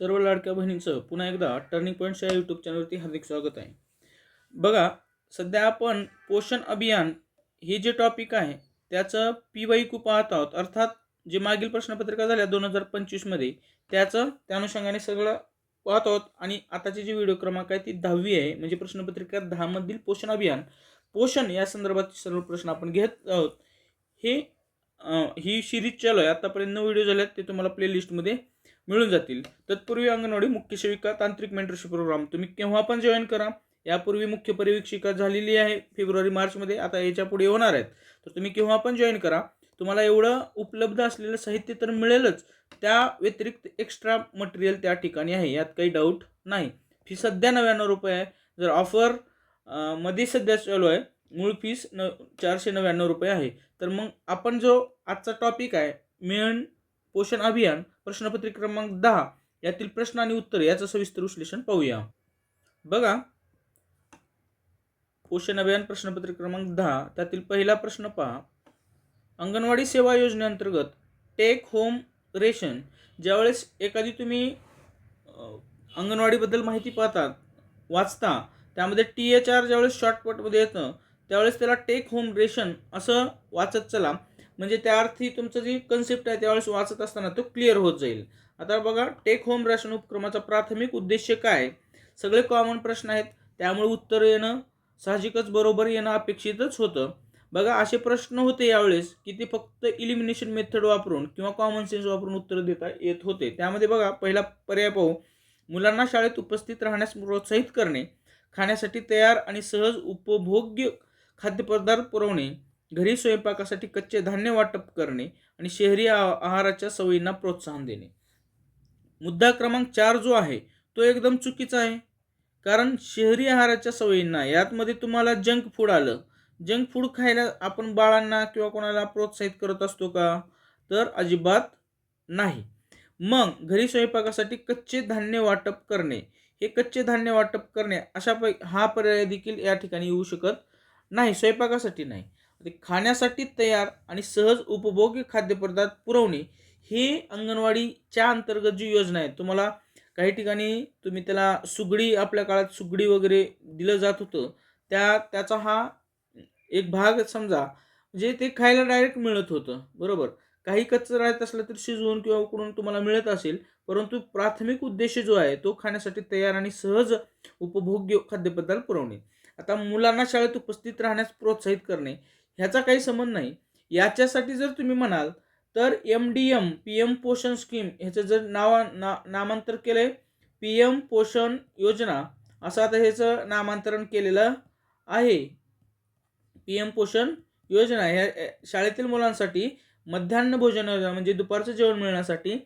सर्व लाडक्या बहिणींचं पुन्हा एकदा टर्निंग पॉईंटच्या या यूट्यूब चॅनलवरती हार्दिक स्वागत आहे. बघा सध्या आपण पोषण अभियान हे जे टॉपिक आहे त्याचं पी वाई कू पाहत आहोत. अर्थात जे मागील प्रश्नपत्रिका झाल्या दोन हजार पंचवीसमध्ये त्याचं त्या अनुषंगाने सगळं पाहत आहोत. आणि आताची जी व्हिडिओ क्रमांक आहे ती दहावी आहे. म्हणजे प्रश्नपत्रिका दहामधील पोषण अभियान. पोषण या संदर्भात सर्व प्रश्न आपण घेत आहोत. हे ही सिरीज चालू आहे. आतापर्यंत नऊ व्हिडिओ झाले आहेत ते तुम्हाला प्लेलिस्टमध्ये मिळून जातील. तत्पूर्वी अंगणवाडी मुख्य सेविका तांत्रिक मेंटरशिप प्रोग्राम तुम्ही केव्हा पण जॉईन करा. यापूर्वी मुख्य परिवीक्षिका झालेली आहे. फेब्रुवारी मार्चमध्ये आता याच्यापुढे होणार आहेत. तर तुम्ही केव्हा पण जॉईन करा. तुम्हाला एवढं उपलब्ध असलेलं साहित्य तर मिळेलच. त्या व्यतिरिक्त एक्स्ट्रा मटेरियल त्या ठिकाणी आहे. यात काही डाऊट नाही. फी सध्या नव्याण्णव रुपये आहे. जर ऑफरमध्ये सध्या चालू आहे मूळ फीस न चारशे नव्याण्णव रुपये आहे. तर मग आपण जो आजचा टॉपिक आहे मेन पोषण अभियान प्रश्नपत्री क्रमांक दहा यातील प्रश्न आणि उत्तर याचं सविस्तर विश्लेषण पाहूया. बघा. पोषण अभियान प्रश्नपत्रिका क्रमांक दहा त्यातील पहिला प्रश्न पहा. अंगणवाडी सेवा योजनेअंतर्गत टेक होम रेशन ज्यावेळेस एखादी तुम्ही अंगणवाडीबद्दल माहिती पाहतात वाचता त्यामध्ये टी एच आर ज्यावेळेस शॉर्टकटमध्ये येतं त्यावेळेस त्याला टेक होम रेशन असं वाचत चला. म्हणजे त्या अर्थी तुमचं जी कन्सेप्ट आहे त्यावेळेस वाचत असताना तो क्लिअर होत जाईल. आता बघा टेक होम राशन उपक्रमाचा प्राथमिक उद्देश काय? सगळे कॉमन प्रश्न आहेत. त्यामुळे उत्तर येणं साहजिकच बरोबर येणं अपेक्षितच होतं. बघा असे प्रश्न होते यावेळेस की ते फक्त इलिमिनेशन मेथड वापरून किंवा कॉमन सेन्स वापरून उत्तर देता येत होते. त्यामध्ये बघा पहिला पर्याय पाहू. मुलांना शाळेत उपस्थित राहण्यास प्रोत्साहित करणे खाण्यासाठी तयार आणि सहज उपभोग्य खाद्यपदार्थ पुरवणे. घरी स्वयंपाकासाठी कच्चे धान्य वाटप करणे आणि शहरी आ- आहाराच्या सवयींना प्रोत्साहन देणे. मुद्दा क्रमांक चार जो आहे तो एकदम चुकीचा आहे. कारण शहरी आहाराच्या सवयींना यातमध्ये तुम्हाला जंक फूड आलं. जंक फूड खायला आपण बाळांना किंवा कोणाला प्रोत्साहित करत असतो का? तर अजिबात नाही. मग घरी स्वयंपाकासाठी कच्चे धान्य वाटप करणे. हे कच्चे धान्य वाटप करणे अशा पै हा पर्याय देखील या ठिकाणी येऊ शकत नाही. स्वयंपाकासाठी नाही. ते खाण्यासाठी तयार आणि सहज उपभोग्य खाद्यपदार्थ पुरवणे हे अंगणवाडीच्या अंतर्गत जी योजना आहे तुम्हाला काही ठिकाणी तुम्ही त्याला सुगडी आपल्या काळात सुगडी वगैरे दिलं जात होतं त्या त्याचा हा एक भाग समजा म्हणजे ते खायला डायरेक्ट मिळत होतं बरोबर? काही कच्चं राहत असलं तर शिजवून किंवा उकडून तुम्हाला मिळत असेल परंतु प्राथमिक उद्देश जो आहे तो खाण्यासाठी तयार आणि सहज उपभोग्य खाद्यपदार्थ पुरवणे. आता मुलांना शाळेत उपस्थित राहण्यास प्रोत्साहित करणे ह्याचा काही संबंध नाही. याच्यासाठी जर तुम्ही म्हणाल तर M D M P M पोषण स्कीम ह्याचं जर नावा ना नामांतर केलं आहे पी एम पोषण योजना असं आता ह्याचं नामांतरण केलेलं आहे. पी एम पोषण योजना ह्या ह्या शाळेतील मुलांसाठी मध्यान्ह भोजन योजना म्हणजे दुपारचं जेवण मिळण्यासाठी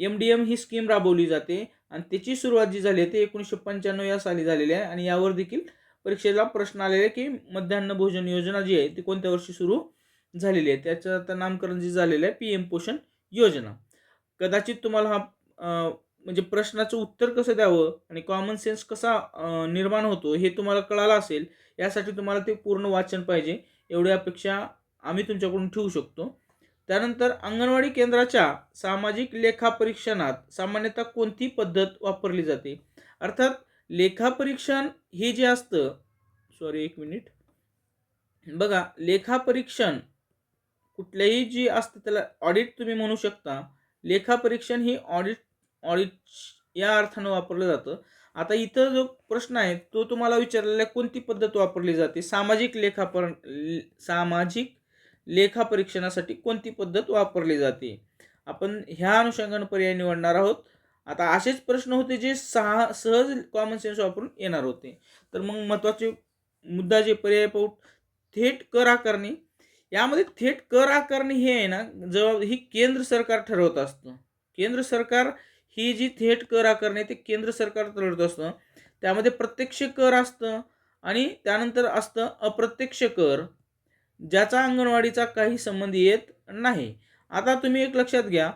एम डी एम ही स्कीम राबवली जाते. आणि त्याची सुरुवात जी झाली आहे ते एकोणीसशे पंच्याण्णव या साली झालेली आहे. आणि यावर देखील परीक्षेला प्रश्न आलेले आहे की मध्यान्ह भोजन योजना जी आहे ती कोणत्या वर्षी सुरू झालेली आहे? त्याचं आता नामकरण जे झालेलं आहे पी एम पोषण योजना. कदाचित तुम्हाला हा म्हणजे प्रश्नाचं उत्तर कसं द्यावं आणि कॉमन सेन्स कसा निर्माण होतो हे तुम्हाला कळालं असेल यासाठी तुम्हाला ते पूर्ण वाचन पाहिजे. एवढी अपेक्षा आम्ही तुमच्याकडून ठेवू शकतो. त्यानंतर अंगणवाडी केंद्राच्या सामाजिक लेखापरीक्षणात सामान्यतः कोणती पद्धत वापरली जाते? अर्थात लेखापरीक्षण हे जे असतं सॉरी एक मिनिट बघा लेखापरीक्षण कुठल्याही जी असतं त्याला ऑडिट तुम्ही म्हणू शकता. लेखापरीक्षण ही ऑडिट ऑडिट या अर्थानं वापरलं जातं. आता इथं जो प्रश्न आहे तो तुम्हाला विचारलेला कोणती पद्धत वापरली जाते? सामाजिक लेखापर सामाजिक लेखापरीक्षणासाठी कोणती पद्धत वापरली जाते? आपण ह्या अनुषंगानं पर्याय निवडणार आहोत. आता असेच प्रश्न होते जे सहा सहज कॉमन सेन्स वापरून येणार होते. तर मग महत्त्वाचे मुद्दा जे पर्याय पाऊट थेट कर आकारणी. यामध्ये थेट कर आकारणी हे आहे ना जबाब ही केंद्र सरकार ठरवत असतं. केंद्र सरकार ही जी थेट कर आकारणी आहे ते केंद्र सरकार ठरवत असतं. त्यामध्ये प्रत्यक्ष कर असतं आणि त्यानंतर असतं अप्रत्यक्ष कर ज्याचा अंगणवाडीचा काही संबंध येत नाही. आता तुम्ही एक लक्षात घ्या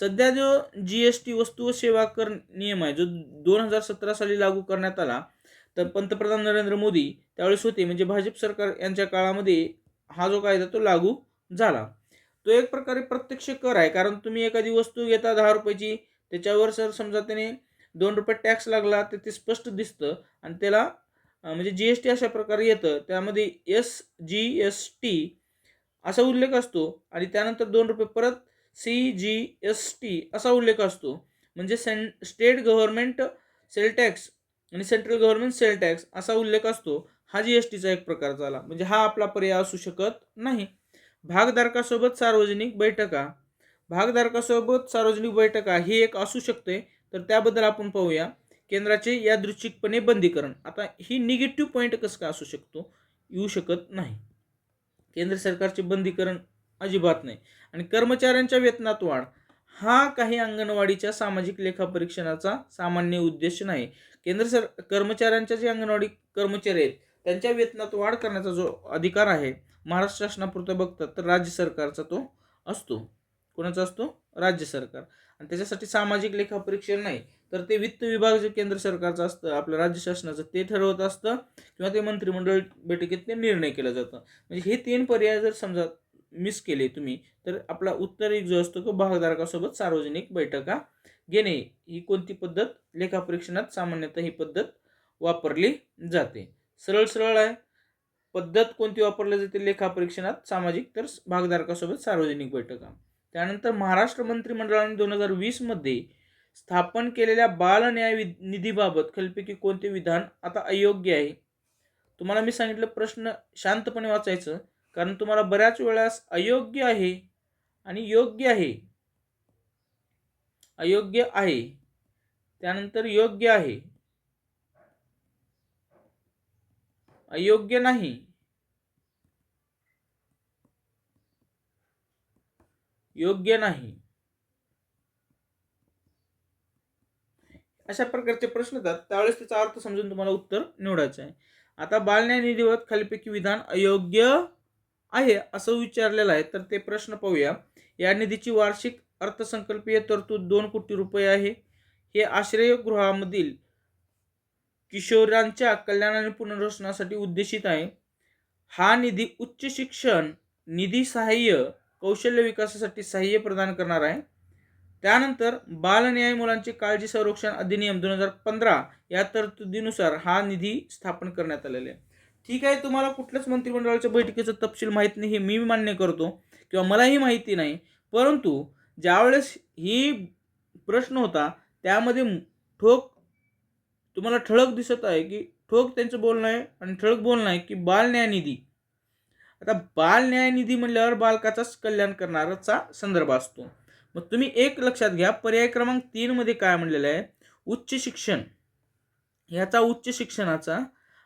सध्या जो जी एस टी वस्तू व सेवा कर नियम आहे जो दोन हजार सतरा साली लागू करण्यात आला तर पंतप्रधान नरेंद्र मोदी त्यावेळेस होते. म्हणजे भाजप सरकार यांच्या काळामध्ये हा जो कायदा तो लागू झाला. तो एक प्रकारे प्रत्यक्ष कर आहे. कारण तुम्ही एखादी वस्तू घेता दहा रुपयाची त्याच्यावर सर समजा त्याने दोन रुपये टॅक्स लागला तर ते स्पष्ट दिसतं. आणि त्याला म्हणजे जी एस टी अशा प्रकारे येतं. त्यामध्ये एस जी एस टी असा उल्लेख असतो. आणि त्यानंतर दोन रुपये परत सी जी एस टी असा उल्लेख असतो. म्हणजे सें स्टेट गव्हर्नमेंट सेल टॅक्स आणि सेंट्रल गव्हर्नमेंट सेल टॅक्स असा उल्लेख असतो. हा जी एस टीचा एक प्रकार झाला. म्हणजे हा आपला पर्याय असू शकत नाही. भागधारकासोबत सार्वजनिक बैठका. भागधारकासोबत सार्वजनिक बैठका ही एक असू शकते. तर त्याबद्दल आपण पाहूया. केंद्राचे यादृच्छिकपणे बंदीकरण. आता ही निगेटिव्ह पॉईंट कसं का असू शकतो? येऊ शकत नाही. केंद्र सरकारचे बंदीकरण अजिबात नाही. आणि कर्मचाऱ्यांच्या वेतनात वाढ हा काही अंगणवाडीच्या सामाजिक लेखापरीक्षणाचा सामान्य उद्देश नाही. केंद्र सर कर्मचाऱ्यांच्या जे अंगणवाडी कर्मचारी आहेत त्यांच्या वेतनात वाढ करण्याचा जो अधिकार आहे महाराष्ट्र शासनापुरतं बघतात तर राज्य सरकारचा तो असतो. कोणाचा असतो? राज्य सरकार. आणि त्याच्यासाठी सामाजिक लेखापरीक्षण नाही तर ते वित्त विभाग जे केंद्र सरकारचं असतं आपलं राज्य शासनाचं ते ठरवत असतं किंवा ते मंत्रिमंडळ बैठकीत ते निर्णय केला जातं. म्हणजे हे तीन पर्याय जर समजा मिस केले तुम्ही तर आपला उत्तर एक जो असतो तो भागधारकासोबत सार्वजनिक बैठका घेणे. ही कोणती पद्धत? लेखापरीक्षणात सामान्यतः ही पद्धत वापरली जाते. सरळ सरळ आहे. पद्धत कोणती वापरली जाते? लेखापरीक्षणात सामाजिक तर भागधारकासोबत सार्वजनिक बैठका. त्यानंतर महाराष्ट्र मंत्रिमंडळाने दोन हजार वीसमध्ये स्थापन केलेल्या बाल न्याय वि- निधीबाबत खालीलपैकी कोणते विधान आता अयोग्य आहे? तुम्हाला मी सांगितलं प्रश्न शांतपणे वाचायचं. कारण तुम्हाला बऱ्याच वेळास अयोग्य आहे आणि योग्य आहे. अयोग्य आहे. त्यानंतर योग्य आहे. अयोग्य नाही. योग्य नाही. अशा प्रकारचे प्रश्न येतात. त्यावेळेस त्याचा अर्थ समजून तुम्हाला उत्तर निवडायचं आहे. आता बालन्याय निधीवर खालीपैकी विधान अयोग्य आहे असं विचारलेलं आहे. तर ते प्रश्न पाहूया. या निधीची वार्षिक अर्थसंकल्पीय तरतूद दोन कोटी रुपये आहे. हे आश्रयगृहामधील किशोरांच्या कल्याण आणि पुनर्वसनासाठी उद्देशित आहे. हा निधी उच्च शिक्षण निधी सहाय्य कौशल्य विकासासाठी सहाय्य प्रदान करणार आहे. त्यानंतर बालन्याय मुलांचे काळजी संरक्षण अधिनियम दोन हजार पंधरा या तरतुदीनुसार हा निधी स्थापन करण्यात आलेला आहे. ठीक आहे तुम्हाला कुठल्याच मंत्रिमंडळाच्या बैठकीचा तपशील माहीत नाही हे मी मान्य करतो किंवा मलाही माहिती नाही. परंतु ज्यावेळेस ही प्रश्न होता त्यामध्ये ठोक तुम्हाला ठळक दिसत आहे की ठोक त्यांचं बोलणं आहे आणि ठळक बोलणं आहे की बाल न्यायनिधी. आता बाल न्यायनिधी म्हणल्यावर बालकाचाच कल्याण करणाराचा संदर्भ असतो. मग तुम्ही एक लक्षात घ्या पर्याय क्रमांक तीनमध्ये काय म्हणलेलं आहे? उच्च शिक्षण. ह्याचा उच्च शिक्षणाचा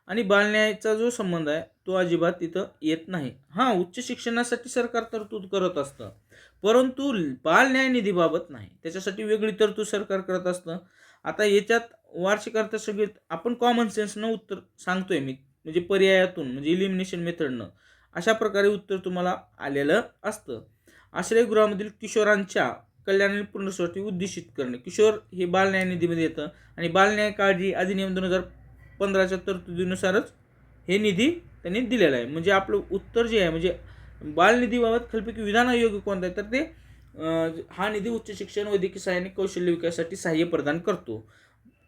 आणि बालन्यायाचा जो संबंध आहे तो अजिबात तिथं येत नाही. हां उच्च शिक्षणासाठी सरकार तरतूद करत असतं. परंतु बालन्याय निधीबाबत नाही. त्याच्यासाठी वेगळी तरतूद सरकार करत असतं. आता याच्यात वार्षिक अर्थसंकल्प आपण कॉमन सेन्सनं उत्तर सांगतोय मी म्हणजे पर्यायातून म्हणजे इलिमिनेशन मेथडनं अशा प्रकारे उत्तर तुम्हाला आलेलं असतं. आश्रयगृहामधील किशोरांच्या कल्याण आणि पुनर्वसनासाठी उद्देशित करणे. किशोर हे बालन्याय निधीमध्ये येतं. आणि बालन्याय काळजी अधिनियम दोन हजार पंधराच्या तरतुदीनुसारच हे निधी त्यांनी दिलेला आहे. म्हणजे आपलं उत्तर जे आहे म्हणजे बालनिधीबाबत खलपैकी विधान अयोग्य कोणतं आहे तर ते हा निधी उच्च शिक्षण वैद्यकीय सहाय्य आणि कौशल्य विकासासाठी सहाय्य प्रदान करतो.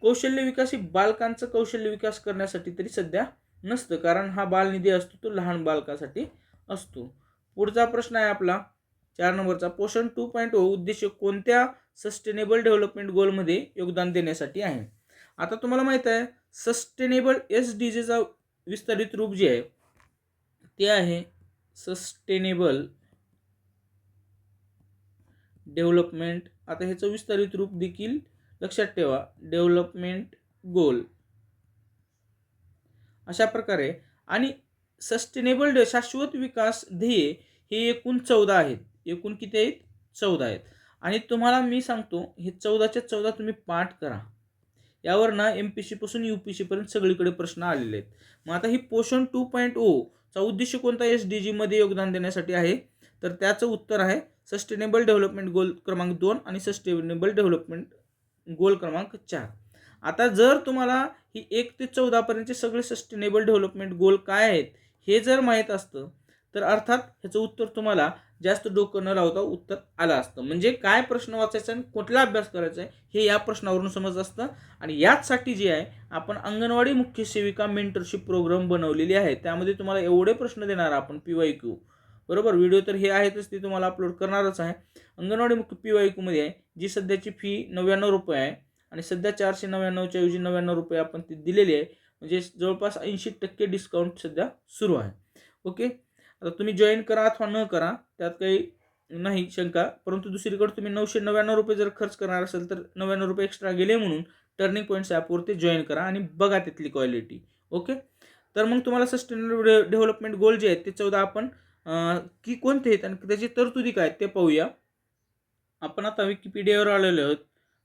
कौशल्य विकास ही बालकांचं कौशल्य विकास करण्यासाठी तरी सध्या नसतं कारण हा बालनिधी असतो तो लहान बालकासाठी असतो. पुढचा प्रश्न आहे आपला चार नंबरचा पोषण टू पॉईंट ओ उद्देश कोणत्या सस्टेनेबल डेव्हलपमेंट गोलमध्ये योगदान देण्यासाठी आहे? आता तुम्हाला माहीत आहे सस्टेनेबल एस डी जेचा विस्तारित रूप जे आहे ते आहे सस्टेनेबल डेव्हलपमेंट आता ह्याचं विस्तारित रूप देखील लक्षात ठेवा डेव्हलपमेंट गोल अशा प्रकारे आणि सस्टेनेबल शाश्वत विकास ध्येय हे एकूण चौदा आहेत. एकूण किती आहेत? चौदा आहेत. आणि तुम्हाला मी सांगतो हे चौदाच्या चौदा तुम्ही पाठ करा. यावर ना एम पी सीपासून यू पी सीपर्यंत सगळीकडे प्रश्न आलेले आहेत. मग आता ही पोषण टू पॉईंट ओ चा उद्देश कोणता एस डी जीमध्ये योगदान देण्यासाठी आहे? तर त्याचं उत्तर आहे सस्टेनेबल डेव्हलपमेंट गोल क्रमांक दोन आणि सस्टेनेबल डेव्हलपमेंट गोल क्रमांक चार. आता जर तुम्हाला ही एक ते चौदापर्यंतचे सगळे सस्टेनेबल डेव्हलपमेंट गोल काय आहेत हे जर माहीत असतं तर अर्थात ह्याचं उत्तर तुम्हाला जास्त डोकं न लावता उत्तर आलं असतं. म्हणजे काय प्रश्न वाचायचा आणि कुठला अभ्यास करायचा आहे हे या प्रश्नावरून समज असतं. आणि याचसाठी जे आहे आपण अंगणवाडी मुख्य सेविका मेंटरशिप प्रोग्राम बनवलेली आहे. त्यामध्ये तुम्हाला एवढे प्रश्न देणार आपण पी वाय क्यू. बरोबर? व्हिडिओ तर हे आहेतच ते तुम्हाला अपलोड करणारच आहे. अंगणवाडी मुख्य पी वाय क्यूमध्ये आहे जी सध्याची फी नव्याण्णव रुपये आहे आणि सध्या चारशे नव्याण्णवच्या ऐवजी नव्याण्णव रुपये आपण ती दिलेली आहे. म्हणजे जवळपास ऐंशी टक्के डिस्काउंट सध्या सुरू आहे. ओके? आता तुम्ही जॉईन करा अथवा न करा त्यात काही नाही शंका. परंतु दुसरीकडे तुम्ही नऊशे नव्याण्णव रुपये जर खर्च करणार असेल तर नव्याण्णव रुपये एक्स्ट्रा गेले म्हणून टर्निंग पॉईंट्स ॲपवरती जॉईन करा आणि बघा तिथली क्वालिटी ओके तर मग तुम्हाला सस्टेनेबल डेव्हलपमेंट गोल जे आहेत ते चौदा आपण की कोणते आहेत आणि त्याची तरतुदी काय आहेत ते पाहूया. आपण आता विकिपीडियावर आलेलो आहोत.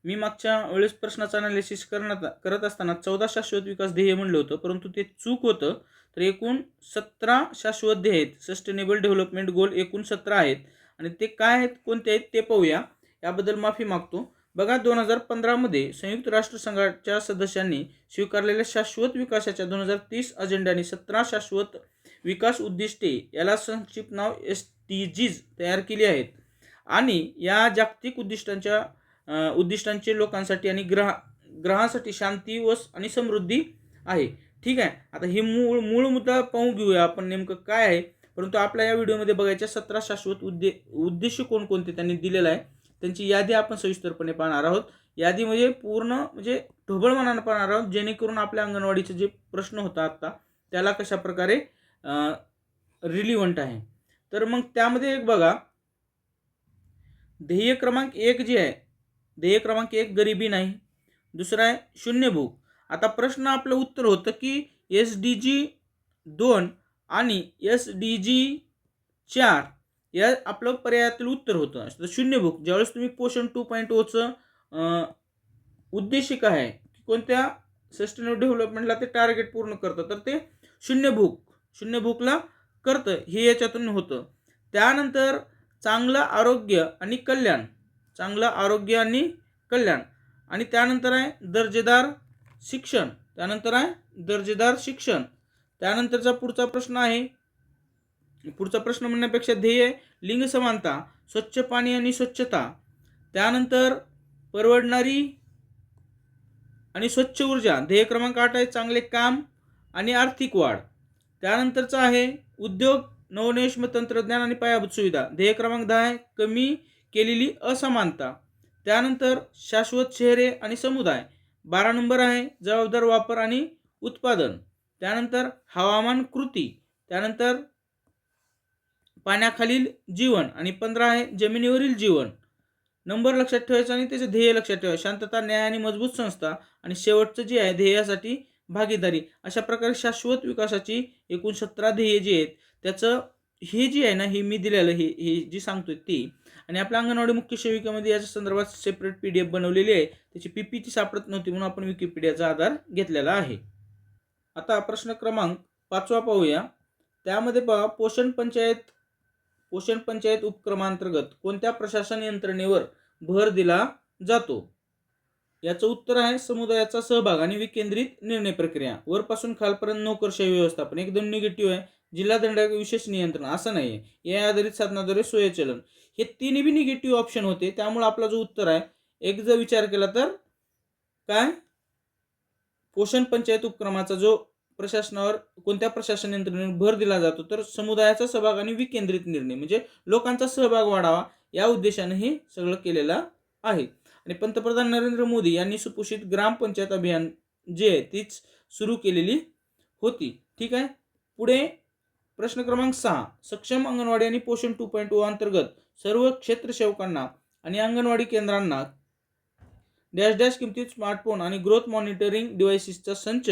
मी मागच्या वेळेस प्रश्नाचं अनालिसिस करण्यात करत असताना चौदा शाश्वत विकास ध्येय म्हणलं होतं परंतु ते चूक होतं. तर एकूण सतरा शाश्वत ध्येय आहेत. सस्टेनेबल डेव्हलपमेंट गोल एकूण सतरा आहेत. आणि ते काय आहेत कोणते आहेत ते पाहूया. याबद्दल माफी मागतो. बघा दोन हजार पंधरामध्ये संयुक्त राष्ट्रसंघाच्या सदस्यांनी स्वीकारलेल्या शाश्वत विकासाच्या दोन हजार तीस अजेंड्याने सतरा शाश्वत विकास उद्दिष्टे याला संक्षिप्त नाव एस टी जीज तयार केली आहेत. आणि या जागतिक उद्दिष्टांच्या उद्दिष्टांचे लोकांसाठी आणि ग्रह ग्रहासाठी शांती व आणि समृद्धी आहे. ठीक आहे? आता ही मूळ मूळ मुद्दा पाहून घेऊया आपण नेमकं काय आहे. परंतु आपल्या या व्हिडिओमध्ये बघायच्या सतरा शाश्वत उद्दे उद्देश कोणकोणते त्यांनी दिलेलं आहे त्यांची यादी आपण सविस्तरपणे पाहणार आहोत. यादी म्हणजे पूर्ण म्हणजे ढोबळमानानं पाहणार आहोत जेणेकरून आपल्या अंगणवाडीचे जे प्रश्न होता आत्ता त्याला कशा प्रकारे रिलिव्हंट आहे. तर मग त्यामध्ये एक बघा. ध्येय क्रमांक एक जे आहे ध्येय क्रमांक एक गरिबी नाही. दुसरा आहे शून्य भूक आता प्रश्न आपलं उत्तर होतं की एस डी जी दोन आणि एस डी जी चार या आपलं पर्यायातील उत्तर होतं. तर शून्य भूक ज्यावेळेस तुम्ही पोषण टू पॉईंट ओचं उद्देश काय आहे की कोणत्या सस्टेनेबल डेव्हलपमेंटला ते टार्गेट पूर्ण करतं तर ते शून्य भूक शून्य भूकला करतं. हे याच्यातून होतं. त्यानंतर चांगलं आरोग्य आणि कल्याण. चांगलं आरोग्य आणि कल्याण. आणि त्यानंतर आहे दर्जेदार शिक्षण. त्यानंतर आहे दर्जेदार शिक्षण. त्यानंतरचा पुढचा प्रश्न आहे पुढचा प्रश्न म्हणण्यापेक्षा ध्येय लिंग समानता स्वच्छ पाणी आणि स्वच्छता. त्यानंतर परवडणारी आणि स्वच्छ ऊर्जा. ध्येय क्रमांक आठ आहे चांगले काम आणि आर्थिक वाढ. त्यानंतरचा आहे उद्योग नवनेश्म तंत्रज्ञान आणि पायाभूत सुविधा. ध्येय क्रमांक दहा आहे कमी केलेली असमानता. त्यानंतर शाश्वत शहरे आणि समुदाय. बारा नंबर आहे जबाबदार वापर आणि उत्पादन. त्यानंतर हवामान कृती. त्यानंतर पाण्याखालील जीवन आणि पंधरा आहे जमिनीवरील जीवन. नंबर लक्षात ठेवायचा आणि त्याचे ध्येय लक्षात ठेवा. शांतता न्याय आणि मजबूत संस्था आणि शेवटचं जे आहे ध्येयासाठी भागीदारी. अशा प्रकारे शाश्वत विकासाची एकूण सतरा ध्येय जी आहेत त्याचं हे जे आहे ना हे मी दिलेलं हे हे जी सांगतोय ती आणि आपल्या अंगणवाडी मुख्य सेविकेमध्ये याच्या संदर्भात सेपरेट पी डी एफ बनवलेली आहे. त्याची पी पी ती सापडत नव्हती म्हणून आपण विकिपीडियाचा आधार घेतलेला आहे. आता प्रश्न क्रमांक पाचवा पाहूया. त्यामध्ये पहा पोषण पंचायत पोषण पंचायत उपक्रमांतर्गत कोणत्या प्रशासन यंत्रणेवर भर दिला जातो? याचं उत्तर आहे समुदायाचा सहभाग आणि विकेंद्रित निर्णय प्रक्रिया. वरपासून खालपर्यंत नोकरशाही व्यवस्थापन. एकदम निगेटिव्ह आहे. जिल्हा दंडाक विशेष नियंत्रण. असं नाही आहे या आधारित साधनाद्वारे स्वयंचलन हे तिन्ही बी निगेटिव्ह ऑप्शन होते. त्यामुळे आपला जो उत्तर आहे एक जर विचार केला तर काय? पोषण पंचायत उपक्रमाचा जो प्रशासनावर कोणत्या प्रशासन यंत्रणेवर भर दिला जातो तर समुदायाचा सहभाग आणि विकेंद्रित निर्णय म्हणजे लोकांचा सहभाग वाढावा या उद्देशाने हे सगळं केलेलं आहे. आणि पंतप्रधान नरेंद्र मोदी यांनी सुपोषित ग्रामपंचायत अभियान जे आहे तीच सुरू केलेली होती. ठीक आहे? पुढे प्रश्न क्रमांक सहा सक्षम अंगणवाडी आणि पोषण टू पॉईंट ओ अंतर्गत सर्व क्षेत्र सेवकांना आणि अंगणवाडी केंद्रांना डॅश डॅश किमतीत स्मार्टफोन आणि ग्रोथ मॉनिटरिंग डिव्हायसेसचा संच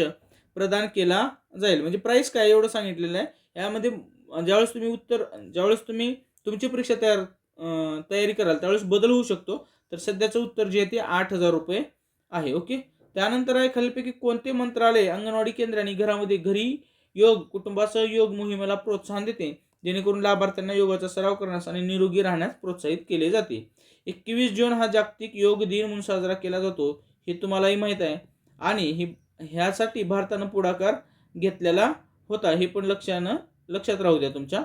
प्रदान केला जाईल. म्हणजे प्राईस काय एवढं सांगितलेलं आहे. यामध्ये ज्यावेळेस तुम्ही उत्तर ज्यावेळेस तुम्ही तुमची परीक्षा तयार तयारी कराल त्यावेळेस बदल होऊ शकतो. तर सध्याचं उत्तर जे आहे ते आठ हजार रुपये आहे. ओके? त्यानंतर आहे खालीपैकी कोणते मंत्रालय अंगणवाडी केंद्र आणि घरामध्ये घरी योग कुटुंबासह योग मोहिमेला प्रोत्साहन देते? जेणेकरून लाभार्थ्यांना योगाचा सराव करण्यास आणि निरोगी राहण्यास प्रोत्साहित केले जाते. एकवीस जून हा जागतिक योग दिन म्हणून साजरा केला जातो. हे तुम्हालाही माहीत आहे. आणि ही ह्यासाठी भारतानं पुढाकार घेतलेला होता. हे पण लक्षानं लक्षात राहू द्या तुमच्या.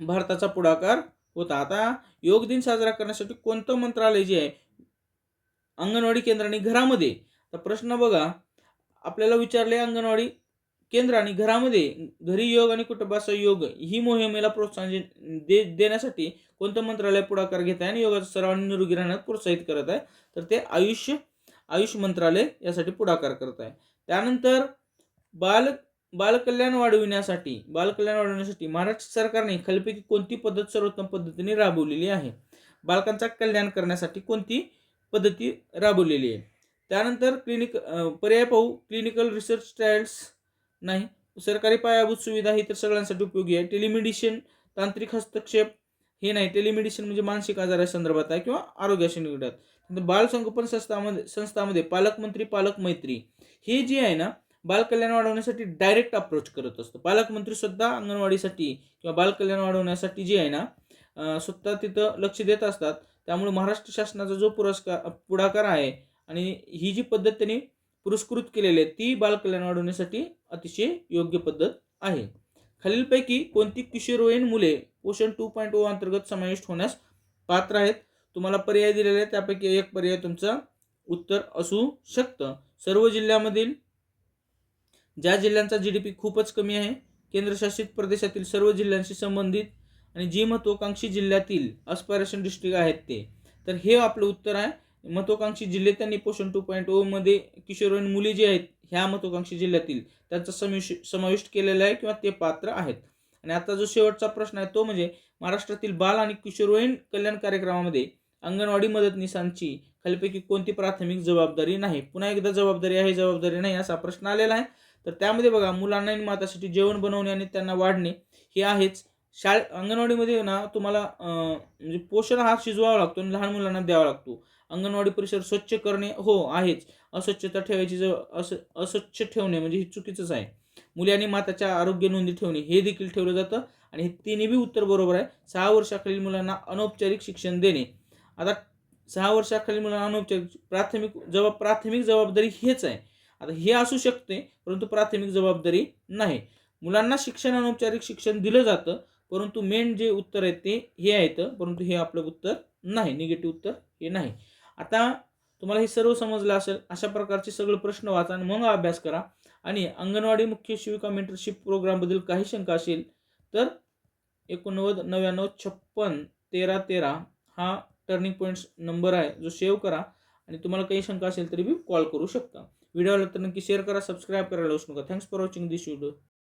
भारताचा पुढाकार होता. आता योग दिन साजरा करण्यासाठी कोणतं मंत्रालय जे आहे? अंगणवाडी केंद्राने घरामध्ये. तर प्रश्न बघा. आपल्याला विचारले अंगणवाडी केंद्र आणि घरामध्ये घरी योग आणि कुटुंबाचा योग ही मोहिमेला प्रोत्साहन दे देण्यासाठी कोणतं मंत्रालय पुढाकार घेत आहे आणि योगाचा सराव आणि निरोगी राहण्यात प्रोत्साहित करत आहे तर ते आयुष्य आयुष मंत्रालय यासाठी पुढाकार करत आहे. त्यानंतर बाल बालकल्याण वाढविण्यासाठी बालकल्याण वाढविण्यासाठी महाराष्ट्र सरकारने खालीपैकी कोणती पद्धत सर्वोत्तम पद्धतीने राबवलेली आहे? बालकांचा कल्याण करण्यासाठी कोणती पद्धती राबवलेली आहे? त्यानंतर क्लिनिक पर्याय पाहू क्लिनिकल रिसर्च ट्रायल्स नाही. सरकारी पायाभूत सुविधा ही तर सगळ्यांसाठी उपयोगी आहे. टेलिमेडिसिन तांत्रिक हस्तक्षेप हे नाही. टेलिमेडिसिन म्हणजे मानसिक आजारासंदर्भात आहे किंवा आरोग्याशी निगडत. बालसंगोपन संस्थामध्ये संस्थामध्ये पालकमंत्री पालक मैत्री. हे जे आहे ना बालकल्याण वाढवण्यासाठी डायरेक्ट अप्रोच करत असतं. पालकमंत्री सुद्धा अंगणवाडीसाठी किंवा बालकल्याण वाढवण्यासाठी जे आहे ना स्वतः तिथं लक्ष देत असतात. त्यामुळे महाराष्ट्र शासनाचा जो पुरस्कार पुढाकार आहे आणि ही जी पद्धत त्यांनी पुरस्कृत केलेली आहे ती बालकल्याण वाढवण्यासाठी अतिशय योग्य पद्धत आहे. खालीलपैकी कोणती किशोरवयीन मुले पोषण टू पॉईंट ओ अंतर्गत समाविष्ट होण्यास पात्र आहेत? तुम्हाला पर्याय दिलेले आहेत. त्यापैकी एक पर्याय तुमचा उत्तर असू शकतं. सर्व जिल्ह्यामधील ज्या जिल्ह्यांचा जी डी पी खूपच कमी आहे केंद्रशासित प्रदेशातील सर्व जिल्ह्यांशी संबंधित आणि जी महत्वाकांक्षी जिल्ह्यातील अस्पायरेशन डिस्ट्रिक्ट आहेत ते. तर हे आपलं उत्तर आहे. महत्वाकांक्षी जिल्हे त्यांनी पोषण टू पॉईंट oh मध्ये किशोरवयीन मुली जी आहेत ह्या महत्वाकांक्षी जिल्ह्यातील त्यांचा समिश समाविष्ट केलेला आहे किंवा ते पात्र आहेत. आणि आता जो शेवटचा प्रश्न आहे तो म्हणजे महाराष्ट्रातील बाल आणि किशोरवयीन कल्याण कार्यक्रमामध्ये अंगणवाडी मदतनीसांची खालीपैकी कोणती प्राथमिक जबाबदारी नाही? पुन्हा एकदा जबाबदारी आहे जबाबदारी नाही असा प्रश्न आलेला आहे. तर त्यामध्ये बघा मुलांना आणि मातासाठी जेवण बनवणे आणि त्यांना वाढणे हे आहेच. शाळे अंगणवाडीमध्ये ना तुम्हाला म्हणजे पोषण हा शिजवावा लागतो आणि लहान मुलांना द्यावा लागतो. अंगणवाडी परिसर स्वच्छ करणे हो आहेच. अस्वच्छता ठेवायची जव अस अस्वच्छ ठेवणे म्हणजे हे चुकीचंच आहे. मुली आणि माताच्या आरोग्य नोंदी ठेवणे हे देखील ठेवलं जातं आणि हे तिन्ही बी उत्तर बरोबर आहे. सहा वर्षाखालील मुलांना अनौपचारिक शिक्षण देणे. आता सहा वर्षाखालील मुलांना अनौपचारिक प्राथमिक जबाब प्राथमिक जबाबदारी हेच आहे. आता हे असू शकते परंतु प्राथमिक जबाबदारी नाही. मुलांना शिक्षण अनौपचारिक शिक्षण दिलं जातं परंतु मेन जे उत्तर आहे ते हे आहेत परंतु हे आपलं उत्तर नाही. निगेटिव्ह उत्तर हे नाही. आता तुम्हाला हे सर्व समजलं असेल अशा प्रकारचे सगळे प्रश्न वाचा आणि मग अभ्यास करा. आणि अंगणवाडी मुख्य शिविका मेंटरशिप प्रोग्रामबद्दल काही शंका असेल तर एकोणनव्वद नव्याण्णव छप्पन तेरा तेरा हा टर्निंग पॉईंट्स नंबर आहे जो सेव्ह करा. आणि तुम्हाला काही शंका असेल तरी बी कॉल करू शकता. व्हिडिओला तर नक्की शेअर करा सबस्क्राईब करायला विसरू नका. Thanks for watching this video